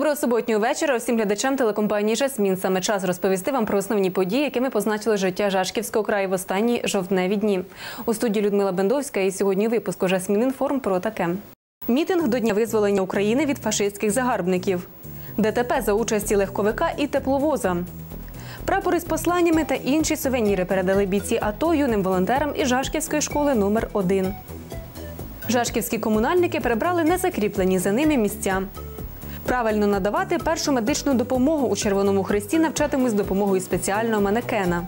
Доброго суботнього вечора всім глядачам телекомпанії Жасмін. Саме час розповісти вам про основні події, якими позначили життя Жашківського краю в останні жовтневі дні. У студії Людмила Бендовська і сьогодні випуску Жасмін інформ про таке. Мітинг до Дня визволення України від фашистських загарбників. ДТП за участі легковика і тепловоза. Прапори з посланнями та інші сувеніри передали бійці АТО юним волонтерам із Жашківської школи номер 1 Жашківські комунальники прибрали незакріплені за ними місця. Правильно надавати першу медичну допомогу у Червоному Хресті навчатимуть з допомогою спеціального манекена.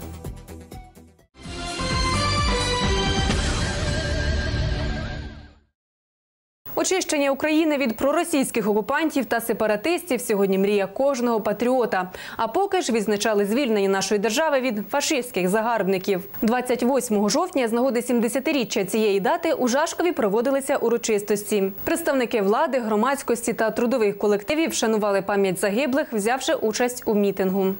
Очищення України від проросійських окупантів та сепаратистів сьогодні мрія кожного патріота. А поки ж відзначали звільнення нашої держави від фашистських загарбників. 28 жовтня з нагоди 70-річчя цієї дати у Жашкові проводилися урочистості. Представники влади, громадськості та трудових колективів вшанували пам'ять загиблих, взявши участь у мітингу.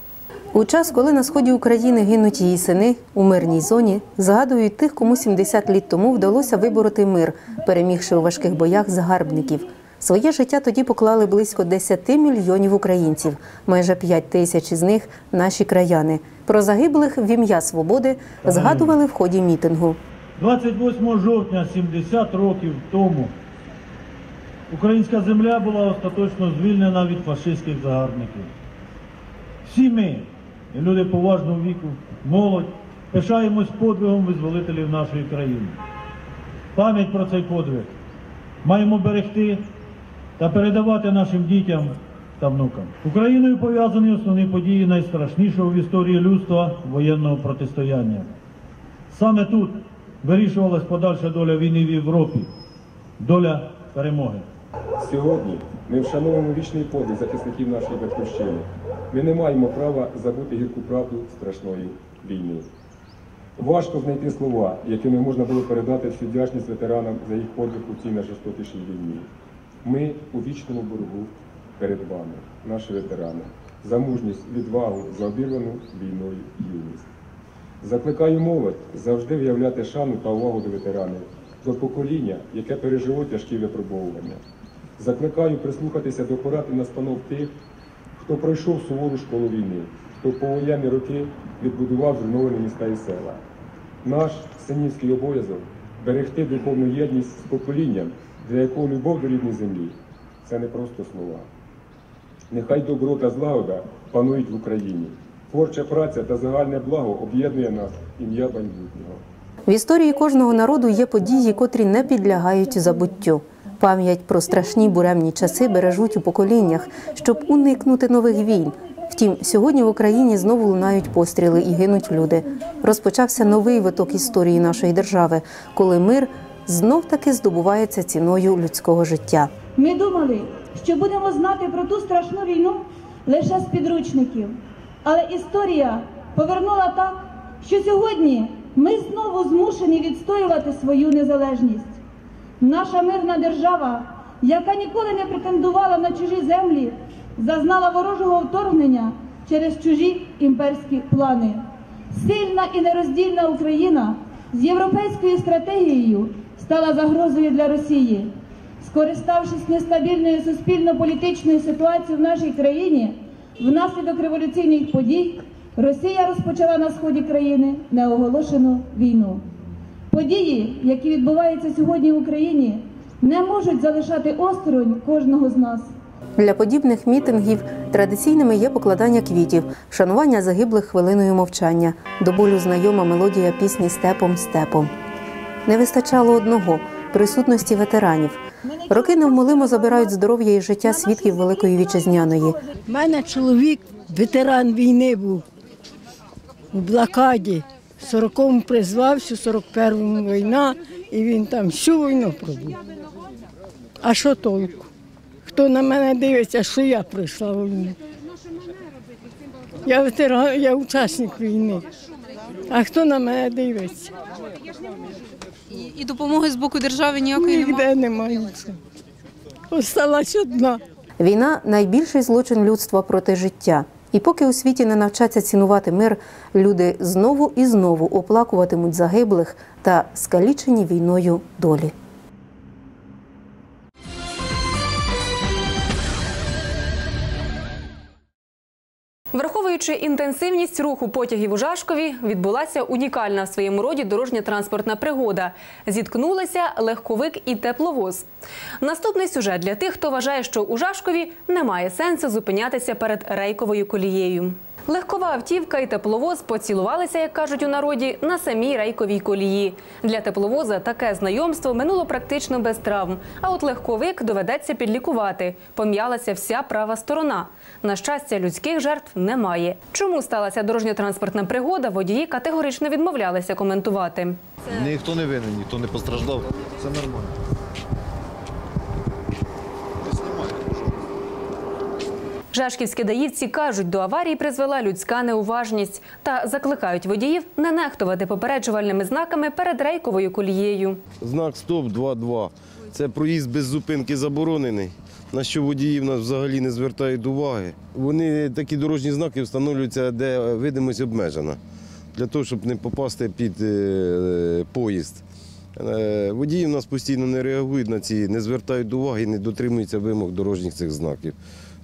У час, коли на сході України гинуть її сини у мирній зоні, згадують тих, кому 70 літ тому вдалося вибороти мир, перемігши у важких боях загарбників. Своє життя тоді поклали близько 10 мільйонів українців, майже 5 тисяч із них наші краяни. Про загиблих в ім'я свободи згадували в ході мітингу. 28 жовтня 70 років тому українська земля була остаточно звільнена від фашистських загарбників. Всі ми, і люди поважного віку, молодь, пишаємось подвигом визволителів нашої країни. Пам'ять про цей подвиг маємо берегти та передавати нашим дітям та внукам. Україною пов'язані основні події найстрашнішого в історії людства воєнного протистояння. Саме тут вирішувалась подальша доля війни в Європі, доля перемоги. Сьогодні ми вшановуємо вічний подвиг захисників нашої батьківщини. Ми не маємо права забути гірку правду страшної війни. Важко знайти слова, якими можна було передати всю вдячність ветеранам за їх подвиг у цій найжорстокішій війні. Ми у вічному боргу перед вами, наші ветерани, за мужність, відвагу, за обірвану війною юність. Закликаю молодь завжди виявляти шану та увагу до ветеранів, до покоління, яке пережило тяжкі випробовування. Закликаю прислухатися до порад і настанов тих, хто пройшов сувору школу війни, хто в повоєнні роки відбудував зруйновані міста і села. Наш синівський обов'язок берегти духовну єдність з поколінням, для якого любов до рідної землі це не просто слова. Нехай добро та злагода панують в Україні. Творча праця та загальне благо об'єднує нас ім'я майбутнього. В історії кожного народу є події, котрі не підлягають забуттю. Пам'ять про страшні буремні часи бережуть у поколіннях, щоб уникнути нових війн. Втім, сьогодні в Україні знову лунають постріли і гинуть люди. Розпочався новий виток історії нашої держави, коли мир знов таки здобувається ціною людського життя. Ми думали, що будемо знати про ту страшну війну лише з підручників. Але історія повернула так, що сьогодні ми знову змушені відстоювати свою незалежність. Наша мирна держава, яка ніколи не претендувала на чужі землі, зазнала ворожого вторгнення через чужі імперські плани. Сильна і нероздільна Україна з європейською стратегією стала загрозою для Росії. Скориставшись нестабільною суспільно-політичною ситуацією в нашій країні, внаслідок революційних подій Росія розпочала на сході країни неоголошену війну. Події, які відбуваються сьогодні в Україні, не можуть залишати осторонь кожного з нас. Для подібних мітингів традиційними є покладання квітів, шанування загиблих хвилиною мовчання, до болю знайома мелодія пісні Степом степом. Не вистачало одного присутності ветеранів. Роки невмолимо забирають здоров'я і життя свідків Великої Вітчизняної. У мене чоловік ветеран війни був у блокаді. В 40-му призвався, в 41-му війна, і він там всю війну пробув. А що толку? Хто на мене дивиться, що я прийшла в війну? Я ветеран, я учасник війни. А хто на мене дивиться? І, і допомоги з боку держави ніякої немає. Ніде немає. Осталась одна. Війна найбільший злочин людства проти життя. І поки у світі не навчаться цінувати мир, люди знову і знову оплакуватимуть загиблих та скалічені війною долі. Враховуючи інтенсивність руху потягів у Жашкові, відбулася унікальна в своєму роді дорожньо-транспортна пригода. Зіткнулися легковик і тепловоз. Наступний сюжет для тих, хто вважає, що у Жашкові немає сенсу зупинятися перед рейковою колією. Легкова автівка і тепловоз поцілувалися, як кажуть у народі, на самій рейковій колії. Для тепловоза таке знайомство минуло практично без травм. А от легковик доведеться підлікувати. Пом'ялася вся права сторона. На щастя, людських жертв немає. Чому сталася дорожньо-транспортна пригода, водії категорично відмовлялися коментувати. Ніхто не винен, ніхто не постраждав. Все нормально. Жашківські даївці кажуть, до аварії призвела людська неуважність та закликають водіїв не нехтувати попереджувальними знаками перед рейковою колією. Знак стоп 2.2. Це проїзд без зупинки заборонений. На що водії в нас взагалі не звертають уваги. Вони такі дорожні знаки встановлюються, де видимість обмежена, для того, щоб не попасти під е, поїзд. Е, Водії в нас постійно не реагують на ці, не звертають уваги і не дотримуються вимог дорожніх цих знаків.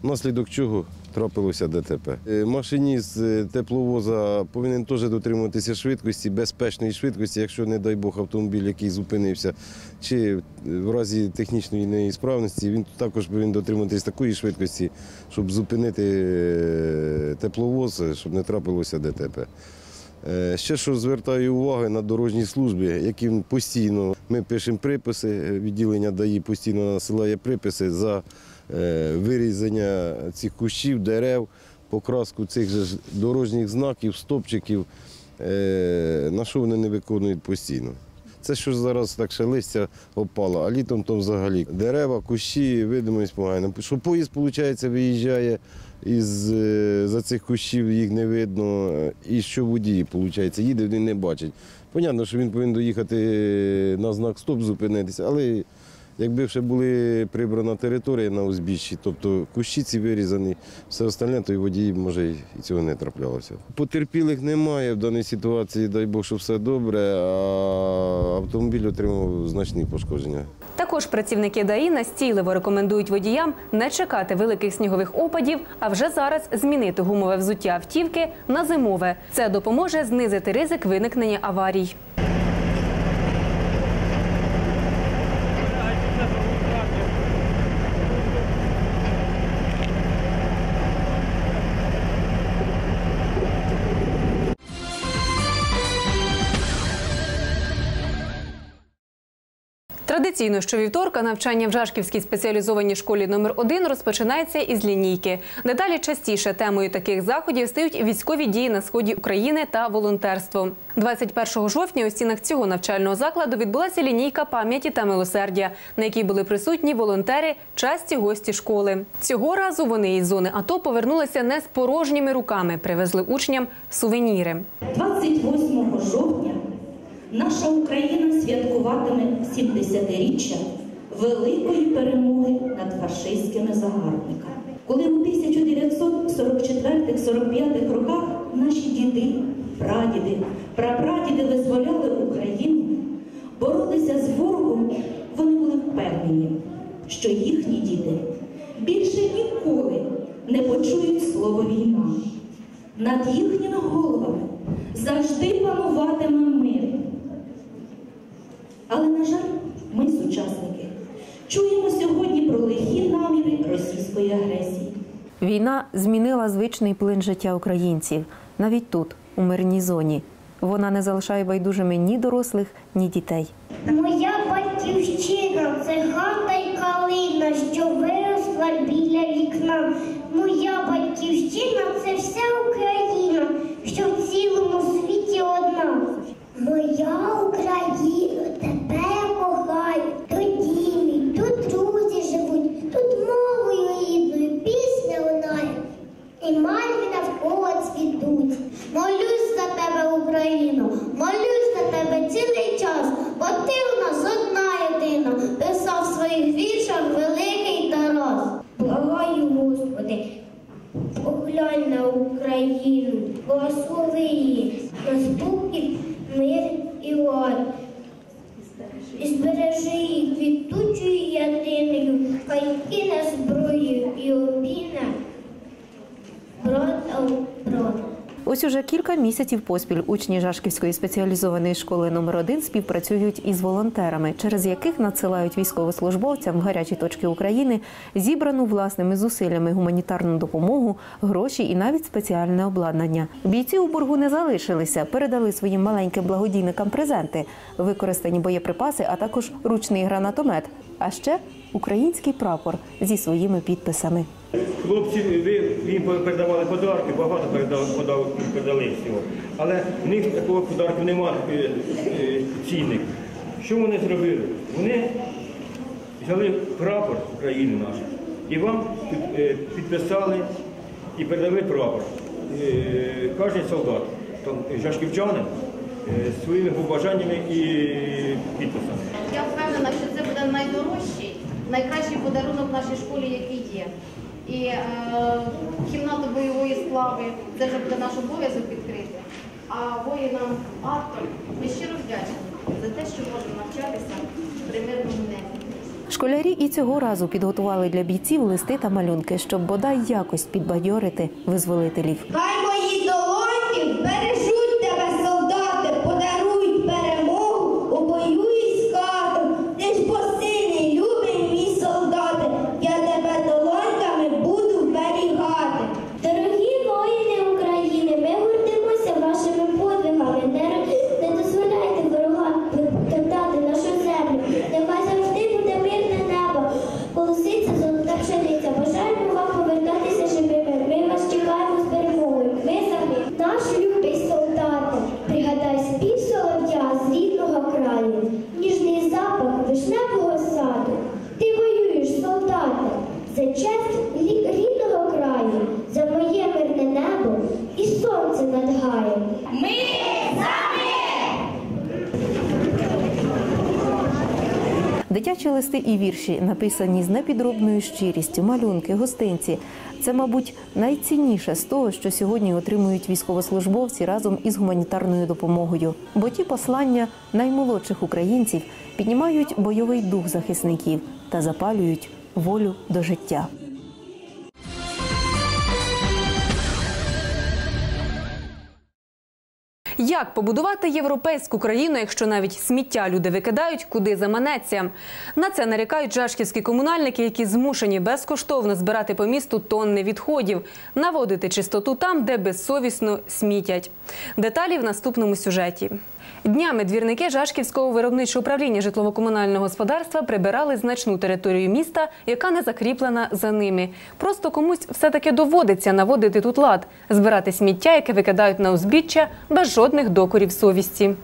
Внаслідок чого трапилося ДТП. Е, Машиніст е, тепловоза повинен теж дотримуватися швидкості, безпечної швидкості, якщо, не дай Бог, автомобіль, який зупинився, чи в разі технічної неісправності, він також повинен дотримуватися такої швидкості, щоб зупинити е, тепловоз, щоб не трапилося ДТП. Е, Ще що звертаю увагу на дорожній службі, яким постійно ми пишемо приписи, е, відділення ДАІ постійно насилає приписи за е, вирізання цих кущів, дерев, покраску цих же дорожніх знаків, стопчиків, е, на що вони не виконують постійно. Це що зараз так ще листя опало, а літом то взагалі дерева, кущі, видимість погана. Що поїзд, виходить, виїжджає із е, за цих кущів, їх не видно, е, і що водії, виходить, їде, він не бачить. Понятно, що він повинен доїхати на знак стоп, зупинитися, але якби ще були прибрана територія на узбіччі, тобто кущі ці вирізані, все остальне, то і водії, може, і цього не траплялося. Потерпілих немає в даній ситуації, дай Бог, що все добре, а автомобіль отримав значні пошкодження. Також працівники ДАІ настійливо рекомендують водіям не чекати великих снігових опадів, а вже зараз змінити гумове взуття автівки на зимове. Це допоможе знизити ризик виникнення аварій. Традиційно щовівторка навчання в Жашківській спеціалізованій школі номер 1 розпочинається із лінійки. Дедалі частіше темою таких заходів стають військові дії на сході України та волонтерство. 21 жовтня у стінах цього навчального закладу відбулася лінійка пам'яті та милосердя, на якій були присутні волонтери, часті гості школи. Цього разу вони із зони АТО повернулися не з порожніми руками, привезли учням сувеніри. 28 жовтня наша Україна святкуватиме 70-річчя великої перемоги над фашистськими загарбниками. Коли у 1944-45 роках наші діди, прадіди, прапрадіди визволяли Україну, боролися з ворогом, вони були впевнені, що їхні діти більше ніколи не почують слово війна. Над їхніми головами завжди пануватиме мир. Але, на жаль, ми, сучасники, чуємо сьогодні про лихі наміри російської агресії. Війна змінила звичний плин життя українців, навіть тут, у мирній зоні. Вона не залишає байдужими ні дорослих, ні дітей. Моя батьківщина це хата й калина, що виросла біля вікна. Моя батьківщина це вся Україна, що в цілому світі одна. Моя Україна, тебе я кохаю, тут дім, тут друзі живуть, тут мовою рідною пісня лунає. І мальви навколо цвітуть. Молюсь за тебе, Україно, молюсь за тебе цілий час, бо ти у нас одна єдина, писав в своїх віршах великий Тарас. Благаю, Господи, поглянь на Україну, благослови її на спокій, мир і лад. І збережи її квітучою ядиною, хай Ось уже кілька місяців поспіль учні Жашківської спеціалізованої школи номер 1 співпрацюють із волонтерами, через яких надсилають військовослужбовцям в гарячі точки України зібрану власними зусиллями гуманітарну допомогу, гроші і навіть спеціальне обладнання. Бійці у боргу не залишилися, передали своїм маленьким благодійникам презенти, використані боєприпаси, а також ручний гранатомет. А ще український прапор зі своїми підписами. Хлопці, ви їм передавали подарки, багато передали, передали всього. Але в них такого подарків немає е, е, цінних. Що вони зробили? Вони взяли прапор України наш і вам е, підписали і передали прапор. Кожен солдат, там, жашківчанин, своїми побажаннями і підписами. Я впевнена, що це буде найдорожчий, найкращий подарунок нашій школі, який є. І е, кімнату бойової слави це вже буде наш обов'язок відкрити. А воїнам АТО ми щиро вдячні за те, що можемо навчатися примірному небі. Школярі і цього разу підготували для бійців листи та малюнки, щоб бодай якось підбадьорити визволителів. Листи і вірші, написані з непідробною щирістю, малюнки, гостинці. Це, мабуть, найцінніше з того, що сьогодні отримують військовослужбовці разом із гуманітарною допомогою. Бо ті послання наймолодших українців піднімають бойовий дух захисників та запалюють волю до життя. Як побудувати європейську країну, якщо навіть сміття люди викидають, куди заманеться? На це нарікають жашківські комунальники, які змушені безкоштовно збирати по місту тонни відходів, наводити чистоту там, де безсовісно смітять. Деталі в наступному сюжеті. Днями двірники Жашківського виробничого управління житлово-комунального господарства прибирали значну територію міста, яка не закріплена за ними. Просто комусь все-таки доводиться наводити тут лад, збирати сміття, яке викидають на узбіччя без жодних докорів совісті.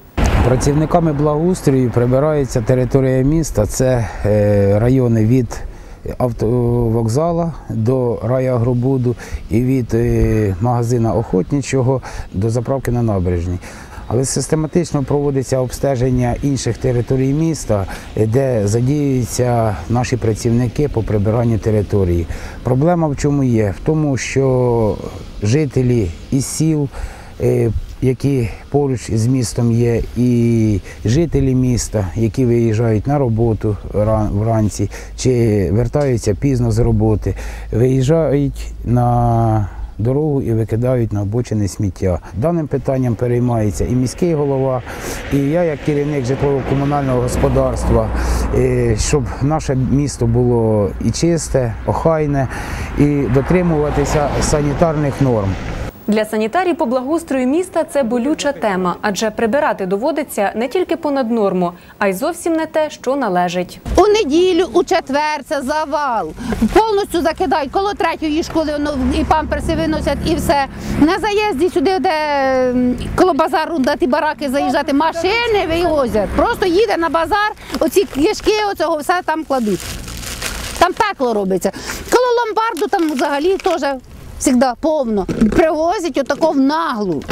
Працівниками благоустрою прибирається територія міста. Це е, райони від автовокзала до райагробуду і від е, магазина охотничого до заправки на набережній. Але систематично проводиться обстеження інших територій міста, де задіюються наші працівники по прибиранню території. Проблема в чому є? В тому, що жителі із сіл е, які поруч з містом є, і жителі міста, які виїжджають на роботу ран- вранці чи вертаються пізно з роботи, виїжджають на дорогу і викидають на обочини сміття. Даним питанням переймається і міський голова, і я, як керівник житлово-комунального господарства, е, щоб наше місто було і чисте, охайне, і дотримуватися санітарних норм. Для санітарій по благоустрою міста це болюча тема, адже прибирати доводиться не тільки понад норму, а й зовсім не те, що належить. У неділю, у четвер це завал. Повністю закидають коло третьої школи і памперси виносять, і все. На заїзді сюди, де коло базару, де ті бараки заїжджати, машини вивозять. Просто їде на базар, оці кишки, оцього все там кладуть. Там пекло робиться. Коло ломбарду там взагалі теж завжди повно. Привозять отако в наглу.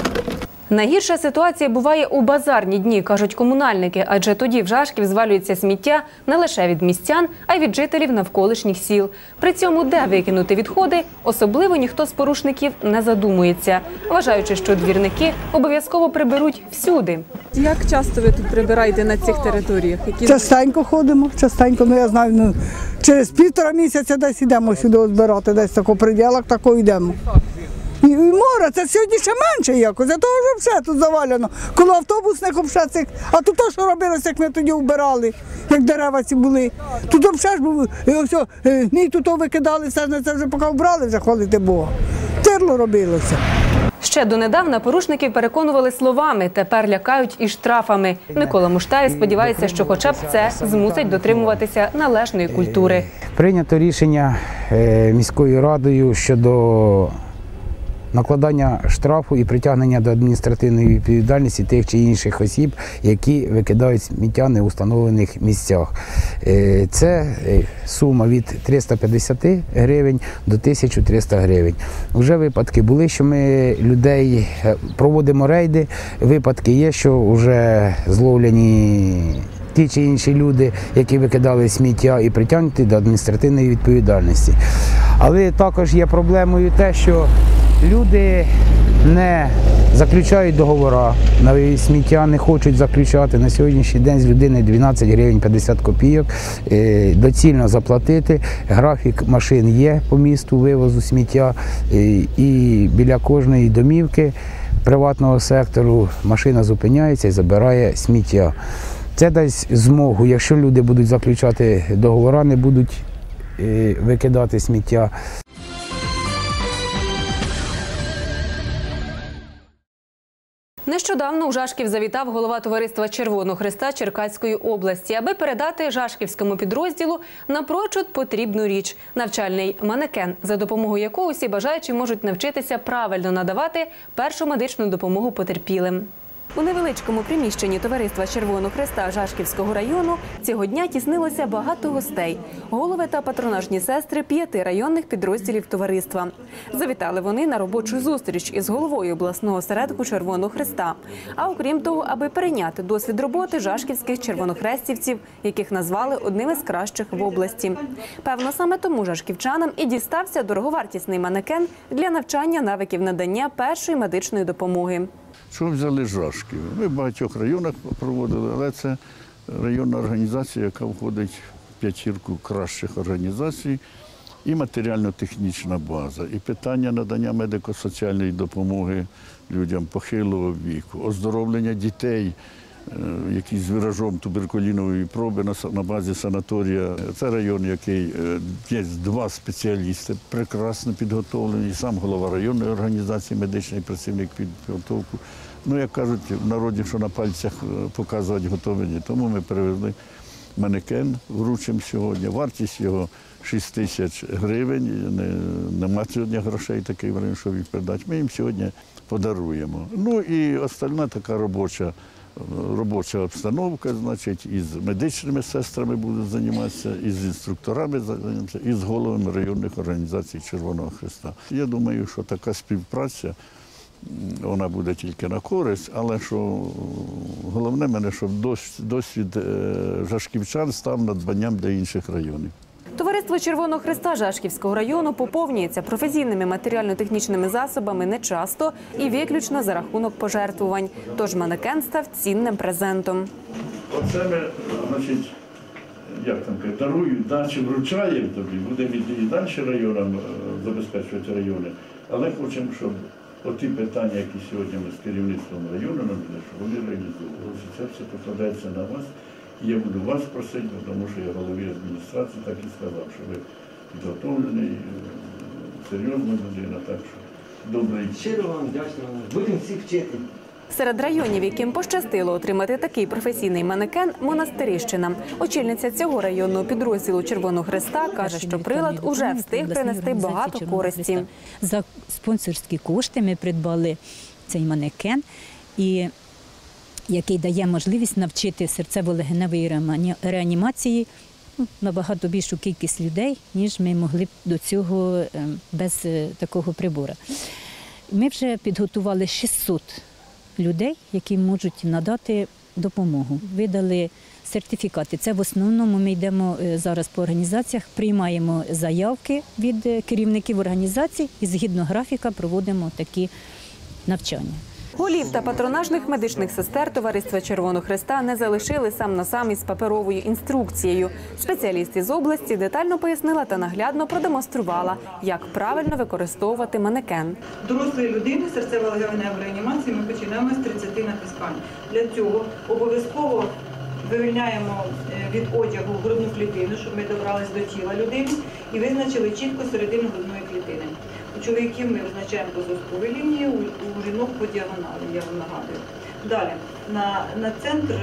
Найгірша ситуація буває у базарні дні, кажуть комунальники, адже тоді в Жашків звалюється сміття не лише від містян, а й від жителів навколишніх сіл. При цьому, де викинути відходи, особливо ніхто з порушників не задумується, вважаючи, що двірники обов'язково приберуть всюди. Як часто ви тут прибираєте на цих територіях? Які Частенько ходимо, частенько, ну я знаю, ну, через півтора місяця десь йдемо сюди збирати, десь тако приділок, тако йдемо. І і море, це сьогодні ще менше якось, а того ж все тут завалено. Коло автобусних обше цих, а тут то, що робилося, як ми тоді вбирали, як дерева ці були. Тут обше ж був, і ось, е, ні, тут то викидали, все ж це вже поки вбрали, вже хвалити Бога. Терло робилося. Ще донедавна порушників переконували словами, тепер лякають і штрафами. Микола Муштаєв сподівається, що хоча б це змусить дотримуватися належної культури. Прийнято рішення е, міською радою щодо накладання штрафу і притягнення до адміністративної відповідальності тих чи інших осіб, які викидають сміття в неустановлених місцях. Е, Це е, сума від 350 гривень до 1300 гривень. Вже випадки були, що ми людей е, проводимо рейди. Випадки є, що вже зловлені ті чи інші люди, які викидали сміття і притягнуті до адміністративної відповідальності. Але також є проблемою те, що люди не заключають договори на сміття, не хочуть заключати. На сьогоднішній день з людини 12 гривень 50 копійок. Е, Доцільно заплатити. Графік машин є по місту вивозу сміття е, і біля кожної домівки приватного сектору машина зупиняється і забирає сміття. Це дасть змогу, якщо люди будуть заключати договори, не будуть е, викидати сміття. Нещодавно у Жашків завітав голова товариства Червоного Христа Черкаської області, аби передати Жашківському підрозділу напрочуд потрібну річ навчальний манекен, за допомогою якого усі бажаючі можуть навчитися правильно надавати першу медичну допомогу потерпілим. У невеличкому приміщенні товариства Червоного Христа Жашківського району цього дня тіснилося багато гостей, голови та патронажні сестри п'яти районних підрозділів товариства. Завітали вони на робочу зустріч із головою обласного осередку Червоного Христа. А окрім того, аби перейняти досвід роботи жашківських червонохрестівців, яких назвали одними з кращих в області. Певно, саме тому жашківчанам і дістався дороговартісний манекен для навчання навиків надання першої медичної допомоги. Що взяли жашки? Ми в багатьох районах проводили, але це районна організація, яка входить в п'ятірку кращих організацій, і матеріально-технічна база, і питання надання медико-соціальної допомоги людям похилого віку, оздоровлення дітей, е, які з виражом туберкулінової проби на базі санаторія. Це район, який е, є два спеціалісти, прекрасно підготовлені, сам голова районної організації, медичний працівник під підготовку. Ну, як кажуть в народі, що на пальцях е, показувати готові. Тому ми привезли манекен, вручимо сьогодні. Вартість його 6 тисяч гривень. Не, нема сьогодні грошей такий варіант, щоб їх передати. Ми їм сьогодні подаруємо. Ну і остальна така робоча. Робоча обстановка, значить, із медичними сестрами будуть займатися, із інструкторами займатися, і з головами районних організацій Червоного Христа. Я думаю, що така співпраця вона буде тільки на користь, але що головне мене, щоб досвід е, жашківчан став надбанням для інших районів. Товариство Червоного Христа Жашківського району поповнюється професійними матеріально-технічними засобами не часто і виключно за рахунок пожертвувань. Тож манекен став цінним презентом. Оце ми, значить, як там дарують, дачі вручаємо тобі, будемо і далі районам е, забезпечувати райони. Але хочемо, щоб оті питання, які сьогодні ми з керівництвом району щоб вони реалізовувалися. Це все покладається на вас. І я буду вас просити, тому що я голові адміністрації так і сказав, що ви підготовлений, е, серйозна людина, так що добрий. Щиро вам вдячна. Будемо всіх вчити. Серед районів, яким пощастило отримати такий професійний манекен, Монастирищина. Очільниця цього районного підрозділу Червоного Христа каже, що прилад уже встиг принести багато користі. За спонсорські кошти ми придбали цей манекен, і, який дає можливість навчити серцево-легеневої реані- реанімації ну, набагато більшу кількість людей, ніж ми могли б до цього е, без е, такого прибору. Ми вже підготували 600 людей, які можуть надати допомогу. Видали сертифікати. Це в основному ми йдемо е, зараз по організаціях, приймаємо заявки від е, керівників організацій і згідно графіка проводимо такі навчання. Голів та патронажних медичних сестер Товариства Червоного Христа не залишили сам на сам із паперовою інструкцією. Спеціаліст із області детально пояснила та наглядно продемонструвала, як правильно використовувати манекен. дорослої людини серцево-легеневої реанімації ми починаємо з 30 натискань. Для цього обов'язково вивільняємо е, від одягу грудну клітину, щоб ми добрались до тіла людини і визначили чітко середину грудної клітини. Чоловіків ми визначаємо по лінії, у, жінок по діагоналі, я вам нагадую. Далі, на, на центр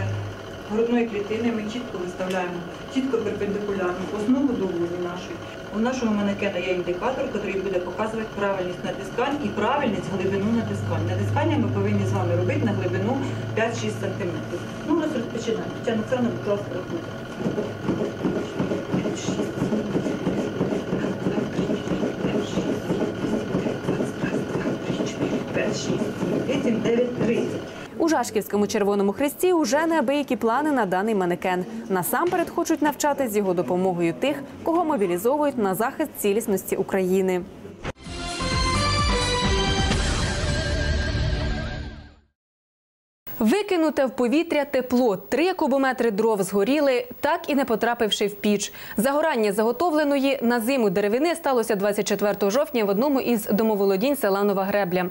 грудної клітини ми чітко виставляємо чітко перпендикулярну основу до нашої. У нашого манекена є індикатор, який буде показувати правильність натискань і правильність глибину натискань. Натискання ми повинні з вами робити на глибину 5-6 см. Ну, у нас розпочинаємо. Тетяна Оксана, будь ласка, рахуйте. 5, 6, 8, 9, 30. У Жашківському Червоному Хресті уже неабиякі плани на даний манекен. Насамперед хочуть навчати з його допомогою тих, кого мобілізовують на захист цілісності України. Викинуте в повітря тепло. Три кубометри дров згоріли, так і не потрапивши в піч. Загорання заготовленої на зиму деревини сталося 24 жовтня в одному із домоволодінь села Нова Гребля.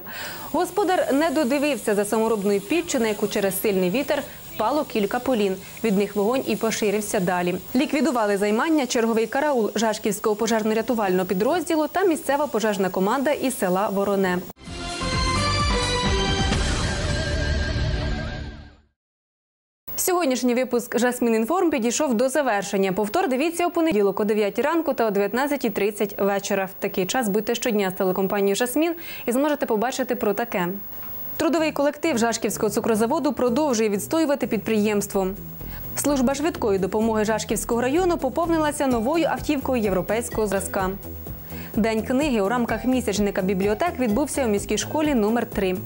Господар не додивився за саморобною піччю, на яку через сильний вітер впало кілька полін. Від них вогонь і поширився далі. Ліквідували займання черговий караул Жашківського пожежно-рятувального підрозділу та місцева пожежна команда із села Вороне. Сьогоднішній випуск Жасмін Інформ підійшов до завершення. Повтор дивіться у понеділок о 9 ранку та о 19.30 вечора. В такий час будьте щодня з телекомпанією Жасмін і зможете побачити про таке. Трудовий колектив Жашківського цукрозаводу продовжує відстоювати підприємство. Служба швидкої допомоги Жашківського району поповнилася новою автівкою європейського зразка. День книги у рамках місячника бібліотек відбувся у міській школі номер 3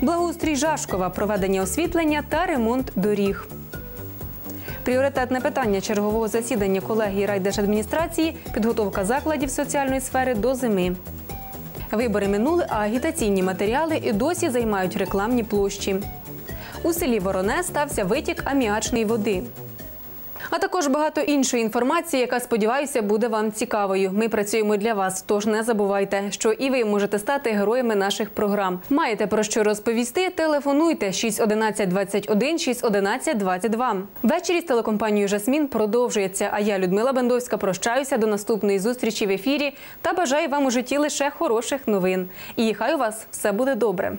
Благоустрій Жашкова, проведення освітлення та ремонт доріг. Пріоритетне питання чергового засідання колегії райдержадміністрації – підготовка закладів соціальної сфери до зими. Вибори минули, а агітаційні матеріали і досі займають рекламні площі. У селі Вороне стався витік аміачної води. А також багато іншої інформації, яка сподіваюся буде вам цікавою. Ми працюємо для вас, тож не забувайте, що і ви можете стати героями наших програм. Маєте про що розповісти? Телефонуйте 611 21 611 22. Ввечері з телекомпанією Жасмін продовжується. А я, Людмила Бендовська, прощаюся до наступної зустрічі в ефірі та бажаю вам у житті лише хороших новин. І хай у вас все буде добре.